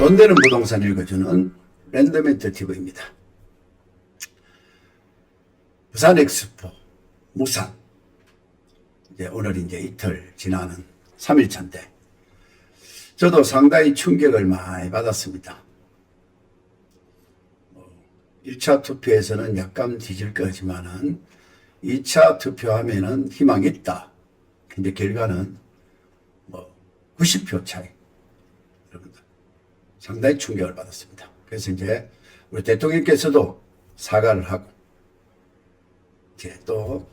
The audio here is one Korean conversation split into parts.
돈 되는 부동산 읽어주는 랜덤멘트 TV입니다. 부산 엑스포, 무산. 이제 오늘 이제 이틀 지나는 3일차인데, 저도 상당히 충격을 많이 받았습니다. 1차 투표에서는 약간 뒤질 거지만은 2차 투표하면은 희망이 있다. 근데 결과는 뭐 90표 차이. 상당히 충격을 받았습니다. 그래서 이제 우리 대통령께서도 사과를 하고 이제 또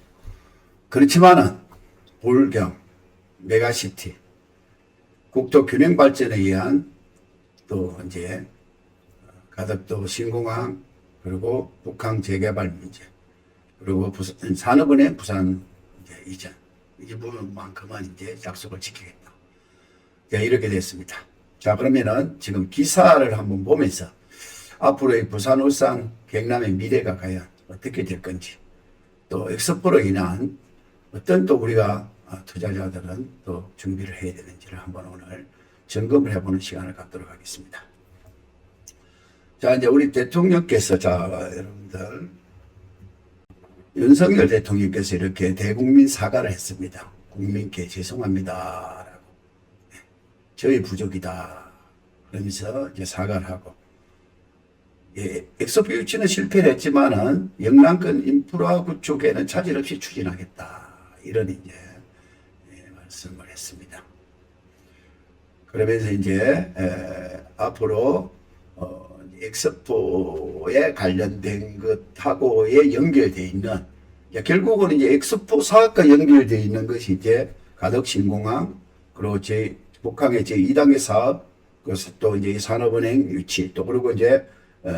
그렇지만은 볼경 메가시티 국토 균형 발전에 의한 또 이제 가덕도 신공항 그리고 북한 재개발 문제 그리고 부산, 산업은행 부산 이제 이전 이 부분만큼은 이제 약속을 지키겠다. 자, 이렇게 됐습니다. 자, 그러면은 지금 기사를 한번 보면서 앞으로의 부산, 울산, 경남의 미래가 과연 어떻게 될 건지 또 엑스포로 인한 어떤 또 우리가 아, 투자자들은 또 준비를 해야 되는지를 한번 오늘 점검을 해보는 시간을 갖도록 하겠습니다. 자, 이제 우리 대통령께서, 자, 여러분들, 윤석열 대통령께서 이렇게 대국민 사과를 했습니다. 국민께 죄송합니다. 저희 부족이다. 그러면서 이제 사과를 하고. 예, 엑소피 유치는 실패를 했지만은 영남권 인프라 구축에는 차질 없이 추진하겠다. 이런 이제 예, 말씀을 했습니다. 그러면서 이제 에, 앞으로 어, 엑스포에 관련된 것하고에 연결돼 있는 야, 결국은 이제 엑스포 사업과 연결돼 있는 것이 이제 가덕 신공항 그리고 제 북한의 제 2단계 사업 그래서 또 이제 산업은행 유치 또 그리고 이제 어,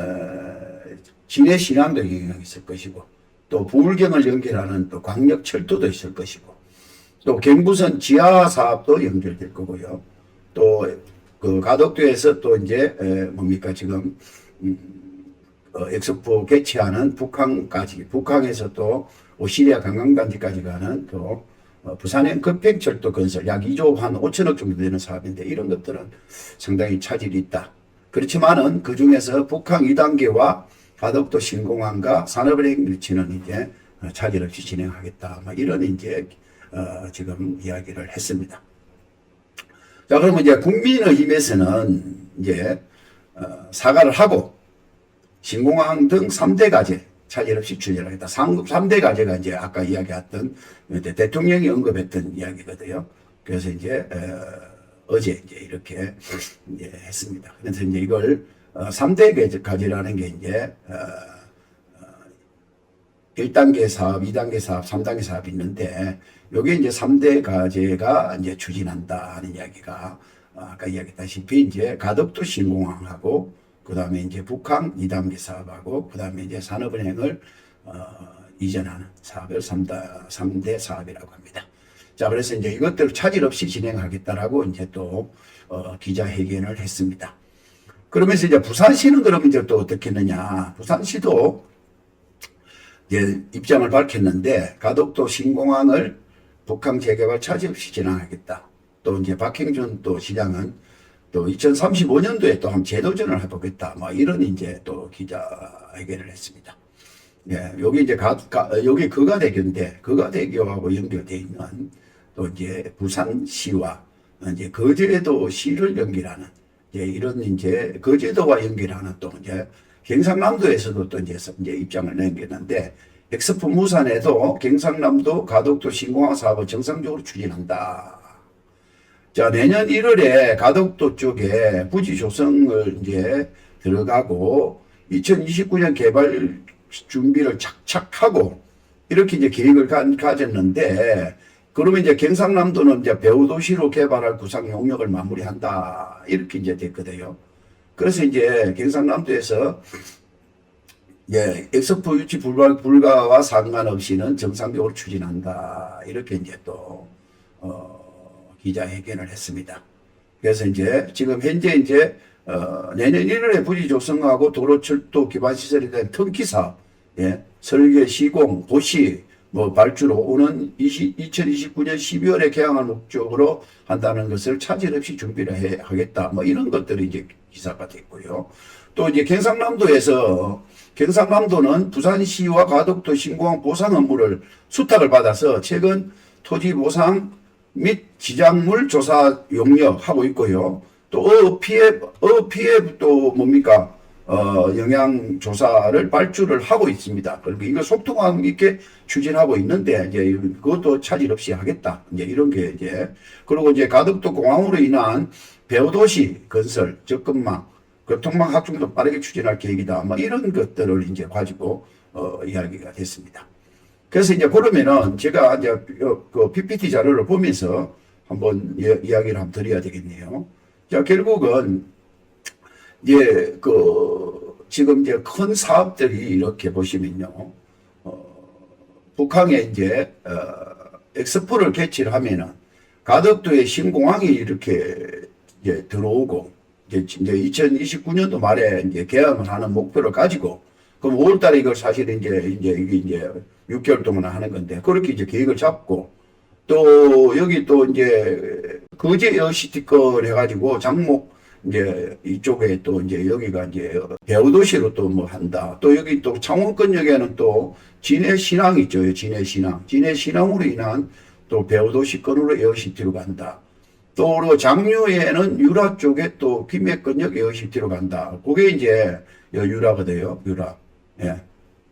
진해 신안도 영향이 있을 것이고 또 부울경을 연결하는 또 광역 철도도 있을 것이고 또 경부선 지하 사업도 연결될 거고요. 또 그 가덕도에서 또 이제 에, 뭡니까 지금 음, 어, 엑스포 개최하는 북한까지 북한에서 또 오시리아 관광단지까지 가는 또 어, 부산행 급행철도 건설 약 2조 한 5천억 정도 되는 사업인데 이런 것들은 상당히 차질이 있다. 그렇지만은 그 중에서 북한 2단계와 가덕도 신공항과 산업은행 유치는 이제 어, 차질 없이 진행하겠다. 뭐 이런 이제 어, 지금 이야기를 했습니다. 자, 그러면 이제 국민의힘에서는 이제 어, 사과를 하고 신공항 등 3대 과제 차질 없이 추진하겠다. 3대 과제가 이제 아까 이야기했던 대통령이 언급했던 이야기거든요. 그래서 이제 어, 제 이제 이렇게 이제 했습니다. 그래서 이제 이걸 어, 3대 과제라는 게 이제 어, 1단계 사업, 2단계 사업, 3단계 사업이 있는데, 요게 이제 3대 과제가 이제 추진한다 하는 이야기가, 어, 아까 이야기했다시피 이제 가덕도 신공항하고, 그 다음에 이제 북한 2단계 사업하고, 그 다음에 이제 산업은행을, 어, 이전하는 사업을 3다, 3대 사업이라고 합니다. 자, 그래서 이제 이것들을 차질 없이 진행하겠다라고 이제 또, 어, 기자회견을 했습니다. 그러면서 이제 부산시는 그러면 이제 또 어떻게 했느냐. 부산시도 이제 입장을 밝혔는데 가덕도 신공항을 북한 재개발 차질 없이 진행하겠다. 또 이제 박행준 또 시장은 또 2035년도에 또 한 재도전을 해보겠다. 뭐 이런 이제 또 기자회견을 했습니다. 예, 여기 이제 가, 가 여기 거가대교인데 거가대교하고 연결돼 있는 또 이제 부산시와 이제 거제도 시를 연결하는 이제 이런 이제 거제도와 연결하는 또 이제 경상남도에서도 또 이제, 이제 입장을 남겼는데 엑스포 무산에도 경상남도 가덕도 신공항 사업을 정상적으로 추진한다. 자, 내년 1월에 가덕도 쪽에 부지 조성을 이제 들어가고 2029년 개발 준비를 착착하고 이렇게 이제 계획을 가, 가졌는데 그러면 이제 경상남도는 이제 배후 도시로 개발할 구상 용역을 마무리한다. 이렇게 이제 됐거든요. 그래서 이제 경상남도에서 예, 엑스포 유치 불가, 불가와 상관없이는 정상적으로 추진한다. 이렇게 이제 또, 어, 기자회견을 했습니다. 그래서 이제 지금 현재 이제, 어, 내년 1월에 부지 조성하고 도로 철도 기반 시설에 대한 특기 사업, 예, 설계 시공, 도시, 뭐 발주로 오는 20, 2029년 12월에 개항할 목적으로 한다는 것을 차질 없이 준비를 해, 하겠다. 뭐 이런 것들이 이제 기사가 됐고요. 또 이제 경상남도에서 경상남도는 부산시와 가덕도 신공항 보상 업무를 수탁을 받아서 최근 토지 보상 및 지작물 조사 용역 하고 있고요. 또 어업 피해 또 뭡니까 어, 영양 조사를 발주를 하고 있습니다. 그러니까 이거 속도감 있게 추진하고 있는데 이제 그것도 차질 없이 하겠다. 이제 이런 게 이제 그리고 이제 가덕도 공항으로 인한 배후도시 건설 접근망 교통망 확충도 빠르게 추진할 계획이다. 뭐 이런 것들을 이제 가지고 어, 이야기가 됐습니다. 그래서 이제 그러면은 제가 이제 그 PPT 자료를 보면서 한번 예- 이야기를 한번 드려야 되겠네요. 자, 결국은 이제 그 지금 이제 큰 사업들이 이렇게 보시면요. 어, 북한에 이제 어, 엑스포를 개최를 하면은 가덕도에 신공항이 이렇게 이제 들어오고 이제 이제 2029년도 말에 이제 개항을 하는 목표를 가지고 그럼 5월달에 이걸 사실 이제 이제 이게 이제 6개월 동안 하는 건데 그렇게 이제 계획을 잡고 또 여기 또 이제 거제 에어시티권 해가지고 장목 이제 이쪽에 또 이제 여기가 이제 배우도시로 또 뭐 한다. 또 여기 또 창원권역에는 또 진해 신항 있죠. 진해 신항. 진해 신항으로 인한 또 배우도시권으로 에어시티로 간다. 또 장류에는 유라 쪽에 또 김해권역 에어시티로 간다. 그게 이제 여 유라거든요. 유라. 예.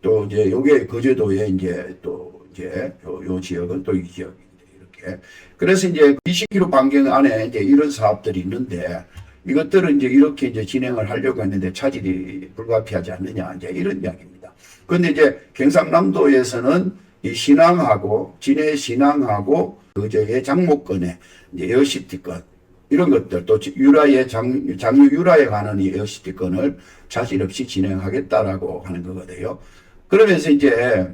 또 이제 요게 거제도에 이제 또 이제 요, 요 지역은 또 이 지역인데 이렇게. 그래서 이제 20km 반경 안에 이제 이런 사업들이 있는데 이것들은 이제 이렇게 이제 진행을 하려고 했는데 차질이 불가피하지 않느냐 이제 이런 이야기입니다. 그런데 이제 경상남도에서는 이 신항하고 진해 신항하고 그저의 장목권에 이제 에어시티권 이런 것들 또 유라의 장, 장유 유라에 관한 이 에어시티권을 차질 없이 진행하겠다라고 하는 거거든요. 그러면서 이제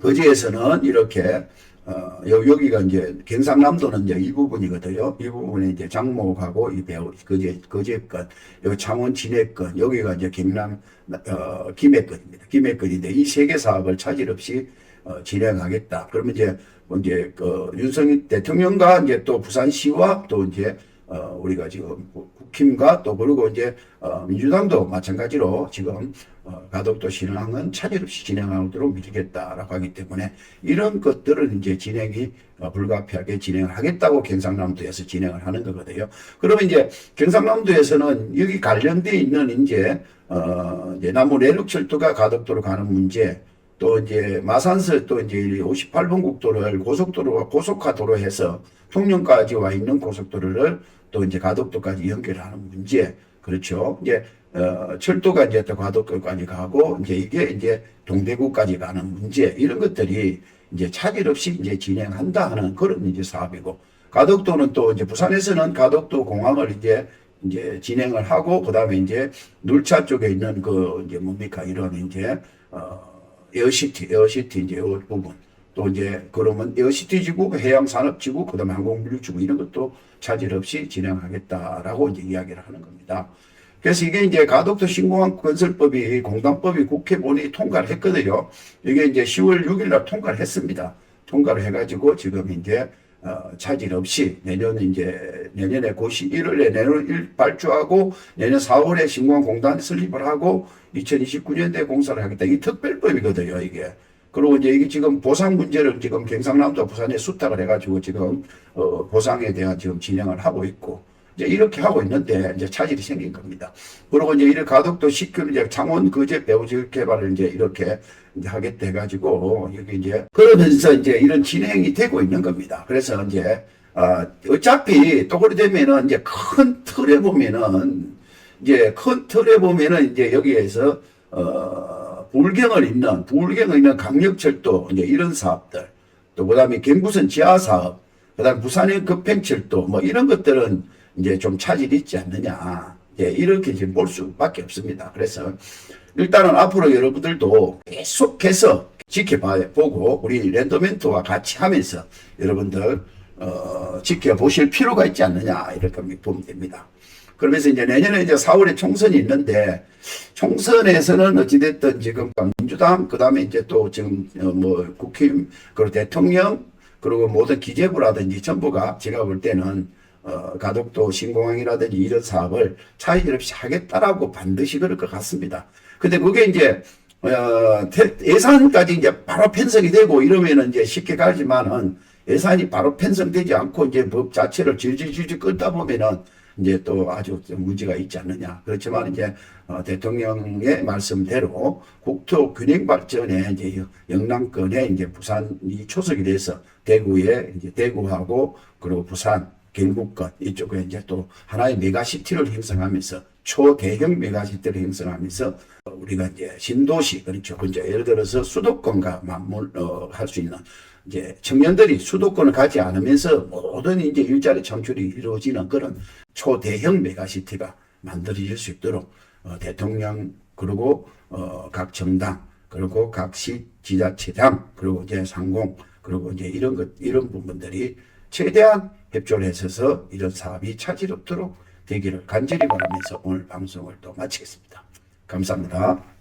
거제에서는 이렇게 어, 여- 여기가 이제 경상남도는 이제 이 부분이거든요. 이 부분에 이제 장목하고 이 배우 거제 거제권, 여기 창원 진해권, 여기가 이제 경남 어, 김해권입니다. 김해권인데 이 세 개 사업을 차질 없이 어, 진행하겠다. 그러면 이제 뭐 이제 그 윤석열 대통령과 이제 또 부산시와 또 이제 어, 우리가 지금 국- 국힘과 또 그리고 이제 어, 민주당도 마찬가지로 지금 어, 가덕도 신앙은 차질 없이 진행하도록 밀겠다라고 하기 때문에 이런 것들을 이제 진행이 어, 불가피하게 진행을 하겠다고 경상남도에서 진행을 하는 거거든요. 그러면 이제 경상남도에서는 여기 관련돼 있는 이제 어, 이제 남부 내륙 철도가 가덕도로 가는 문제 또 이제 마산서 또 이제 58번 국도를 고속도로와 고속화 도로 해서 통영까지 와 있는 고속도로를 또 이제 가덕도까지 연결하는 문제. 그렇죠. 이제 어, 철도가 이제 또 가덕도까지 가고 이제 이게 이제 동대구까지 가는 문제. 이런 것들이 이제 차질 없이 이제 진행한다 하는 그런 이제 사업이고. 가덕도는 또 이제 부산에서는 가덕도 공항을 이제 이제 진행을 하고 그다음에 이제 눌차 쪽에 있는 그 이제 뭡니까? 이런 이제 어 에어시티 에어시티 이제 이 부분 또 이제 그러면 에어시티 지구 해양 산업 지구 그다음에 항공물류 지구 이런 것도 차질 없이 진행하겠다라고 이제 이야기를 하는 겁니다. 그래서 이게 이제 가덕도 신공항 건설법이 공단법이 국회 본회의 통과를 했거든요. 이게 이제 10월 6일 날 통과를 했습니다. 통과를 해가지고 지금 이제 어, 차질 없이 내년 이제 내년에 고시 1월에 내년 1 발주하고 내년 4월에 신공항 공단 설립을 하고 2029년도에 공사를 하겠다. 이게 특별법이거든요, 이게. 그리고 이제 이게 지금 보상 문제를 지금 경상남도 부산에 수탁을 해가지고 지금 어, 보상에 대한 지금 진행을 하고 있고 이제 이렇게 하고 있는데 이제 차질이 생긴 겁니다. 그리고 이제 이를 가덕도 시큐 이제 창원 거제 배우지역 개발을 이제 이렇게 이제 하겠다 해가지고 여기 이제 그러면서 이제 이런 진행이 되고 있는 겁니다. 그래서 이제 아 어차피 또 그래 되면은 이제 큰 틀에 보면은 이제 큰 틀에 보면은 이제 여기에서 어 불경을 잇는 불경을 잇는 강력철도 이제 이런 사업들 또 그다음에 경부선 지하 사업 그다음 부산의 급행철도 뭐 이런 것들은 이제 좀 차질이 있지 않느냐 예, 이렇게 지금 볼 수밖에 없습니다. 그래서 일단은 앞으로 여러분들도 계속해서 지켜봐 보고 우리 랜더멘트와 같이 하면서 여러분들 어, 지켜보실 필요가 있지 않느냐 이렇게 보면 됩니다. 그러면서 이제 내년에 이제 4월에 총선이 있는데 총선에서는 어찌됐든 지금 민주당 그다음에 이제 또 지금 어, 뭐 국힘 그리고 대통령 그리고 모든 기재부라든지 전부가 제가 볼 때는 어, 가덕도 신공항이라든지 이런 사업을 차질 없이 하겠다라고 반드시 그럴 것 같습니다. 근데 그게 이제 어, 태- 예산까지 이제 바로 편성이 되고 이러면은 이제 쉽게 가지만은 예산이 바로 편성되지 않고 이제 법 자체를 질질질질 끌다 보면은 이제 또 아주 좀 문제가 있지 않느냐. 그렇지만 이제 어, 대통령의 말씀대로 국토 균형 발전에 이제 영남권에 이제 부산이 초석이 돼서 대구에 이제 대구하고 그리고 부산 경북권 이쪽에 이제 또 하나의 메가시티를 형성하면서 초대형 메가시티를 형성하면서 어, 우리가 이제 신도시 그렇죠. 이제 예를 들어서 수도권과 맞물 어, 할 수 있는 이제 청년들이 수도권을 가지 않으면서 모든 이제 일자리 창출이 이루어지는 그런 초대형 메가시티가 만들어질 수 있도록 어, 대통령 그리고 어, 각 정당 그리고 각 시 지자체장 그리고 이제 상공 그리고 이제 이런 것 이런 부분들이 최대한 협조를 해서 이런 사업이 차질 없도록 되기를 간절히 바라면서 오늘 방송을 또 마치겠습니다. 감사합니다.